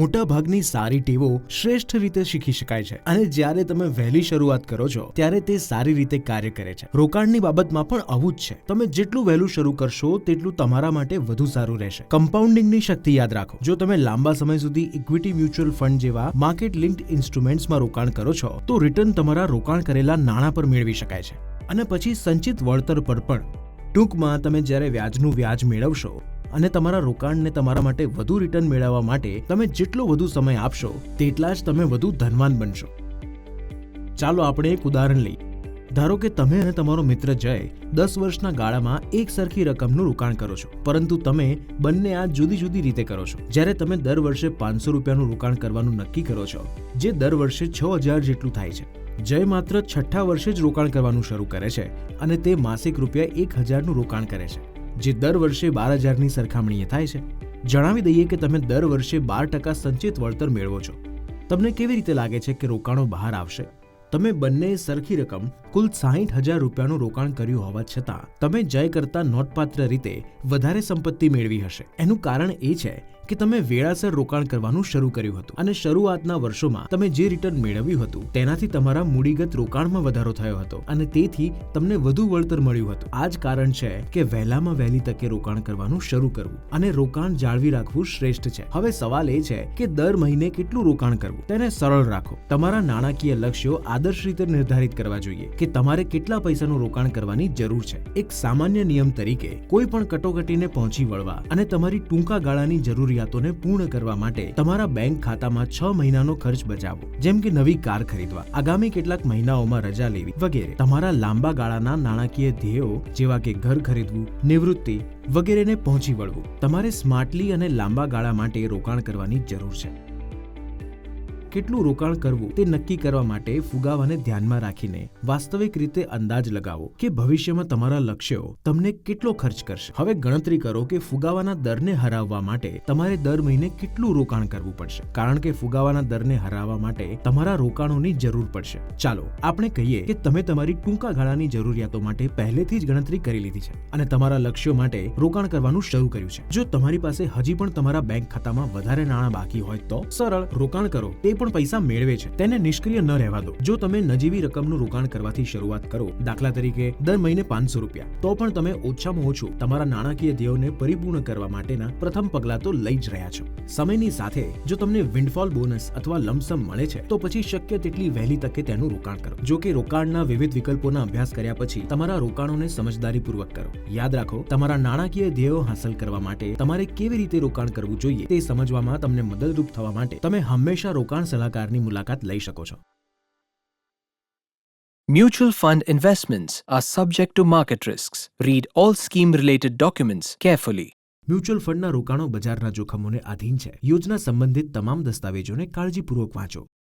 મોટા ભાગની સારી ટેવો શ્રેષ્ઠ રીતે શીખી શકાય છે. અને જ્યારે તમે વહેલી શરૂઆત કરો છો, ત્યારે તે સારી રીતે કાર્ય કરે છે. રોકાણની બાબતમાં પણ આવું જ છે. તમે જેટલું વહેલું શરૂ કરશો, તેટલું તમારા માટે વધુ સારું રહેશે. કમ્પાઉન્ડિંગની શક્તિ યાદ રાખો. જો તમે લાંબા સમય સુધી ઇક્વિટી મ્યુચ્યુઅલ ફંડ જેવા માર્કેટ લિંક્ડ ઇન્સ્ટ્રુમેન્ટ્સમાં રોકાણ કરો છો, તો રિટર્ન તમારા રોકાણ કરેલા નાણાં પર મેળવી શકાય છે. અને પછી સંચિત વળતર પર પણ. ટૂંકમાં, તમે જ્યારે વ્યાજનું વ્યાજ મેળવશો અને તમારા રોકાણને તમારા માટે વધુ રિટર્ન મેળવવા માટે તમે જેટલો વધુ સમય આપશો, તેટલા જ તમે વધુ ધનવાન બનશો. ચાલો આપણે એક ઉદાહરણ લઈએ. ધારો કે તમે અને તમારો મિત્ર જય દસ વર્ષના ગાળામાં એક સરખી રકમનું રોકાણ કરો છો, પરંતુ તમે બંને આ જુદી જુદી રીતે કરો છો. જ્યારે તમે દર વર્ષે પાંચસો રૂપિયાનું રોકાણ કરવાનું નક્કી કરો છો, જે દર વર્ષે છ હજાર જેટલું થાય છે. જય માત્ર છઠ્ઠા વર્ષે જ રોકાણ કરવાનું શરૂ કરે છે અને તે માસિક રૂપિયા એક હજારનું રોકાણ કરે છે. જે દર વર્ષે બાર હજારની સરખામણીએ થાય છે. જણાવી દઈએ કે તમે દર વર્ષે બાર ટકા સંચિત વળતર મેળવો છો. તમને કેવી રીતે લાગે છે કે રોકાણો બહાર આવશે? તમે બંને સરખી રકમ કુલ સાહીઠ હજાર રૂપિયાનું રોકાણ કર્યું હોવા છતાં તમે જય કરતા નોંધપાત્ર રીતે વધારે સંપત્તિ મેળવી હશે. એનું કારણ એ છે કે તમે વેળાસર રોકાણ કરવાનું શરૂ કર્યું હતું અને શરૂઆતના વર્ષોમાં તમે જે રિટર્ન મેળવ્યું હતું તેનાથી તમારા મૂડીગત રોકાણમાં વધારો થયો હતો અને તેથી તમને વધુ વળતર મળ્યું હતું. આ જ કારણ છે કે વહેલામાં વહેલી તકે રોકાણ કરવાનું શરૂ કરવું અને રોકાણ જાળવી રાખવું શ્રેષ્ઠ છે. હવે સવાલ એ છે કે દર મહિને કેટલું રોકાણ કરવું? તેને સરળ રાખો. તમારા નાણાકીય લક્ષ્યો આદર્શ રીતે નિર્ધારિત કરવા જોઈએ કે તમારે કેટલા પૈસાનું રોકાણ કરવાની જરૂર છે. એક સામાન્ય નિયમ તરીકે, કોઈ પણ કટોકટીને પહોંચી વળવા અને તમારી ટૂંકા ગાળાની જરૂરિયાતોને પૂર્ણ કરવા માટે તમારા બેંક ખાતામાં છ મહિનાનો ખર્ચ બચાવો જેમ કે નવી કાર ખરીદવા, આગામી કેટલાક મહિનાઓમાં રજા લેવી વગેરે. તમારા લાંબા ગાળાના નાણાકીય ધ્યેયો, જેવા કે ઘર ખરીદવું, નિવૃત્તિ વગેરેને પહોંચી વળવું. તમારે સ્માર્ટલી અને લાંબા ગાળા માટે રોકાણ કરવાની જરૂર છે. કેટલું રોકાણ કરવું તે નક્કી કરવા માટે ફુગાવાને ધ્યાનમાં રાખીને વાસ્તવિક રીતે અંદાજ લગાવો કે ભવિષ્યમાં તમારા લક્ષ્યો તમને કેટલો ખર્ચ કરશે. હવે ગણતરી કરો કે ફુગાવાના દરને હરાવવા માટે તમારે દર મહિને કેટલું રોકાણ કરવું પડશે. કારણ કે ફુગાવાના દરને હરાવવા માટે તમારા રોકાણોની જરૂર પડશે. ચાલો, આપણે કહીએ કે તમે તમારી ટૂંકા ગાળાની જરૂરિયાતો માટે પહેલેથી જ ગણતરી કરી લીધી છે અને તમારા લક્ષ્યો માટે રોકાણ કરવાનું શરૂ કર્યું છે. જો તમારી પાસે હજી પણ તમારા બેંક ખાતામાં વધારે નાણાં બાકી હોય તો સરળ રોકાણ કરો. તે પણ પૈસા મેળવે છે. તેને નિષ્ક્રિય ન રહેવા દો. જો તમે નજીવી રકમનું રોકાણ કરવાથી શરૂઆત કરો, દાખલા તરીકે દર મહિને પાંચસો રૂપિયા, તો પણ તમે ઓછામાં ઓછું તમારા નાણાકીય ધ્યેયોને પરિપૂર્ણ કરવા માટેના પ્રથમ પગલા તો લઈ જ રહ્યા છો. સમયની સાથે જો તમને વિન્ડફોલ બોનસ અથવા લમસમ મળે છે, તો પછી શક્ય તેટલી વહેલી તકે તેનું રોકાણ કરો. જો કે રોકાણના વિવિધ વિકલ્પોના અભ્યાસ કર્યા પછી તમારા રોકાણોને સમજદારીપૂર્વક કરો. યાદ રાખો, તમારા નાણાકીય ધ્યેયો હાંસલ કરવા માટે તમારે કેવી રીતે રોકાણ કરવું જોઈએ તે સમજવામાં તમને મદદરૂપ થવા માટે તમે હંમેશા રોકાણ સલાહકારની મુલાકાત લઈ શકો છો Mutual fund investments are subject to market risks. Read all scheme related documents carefully. Mutual ફંડના રોકાણો બજારના જોખમોને આધીન છે યોજના સંબંધિત તમામ દસ્તાવેજોને કાળજીપૂર્વક વાંચો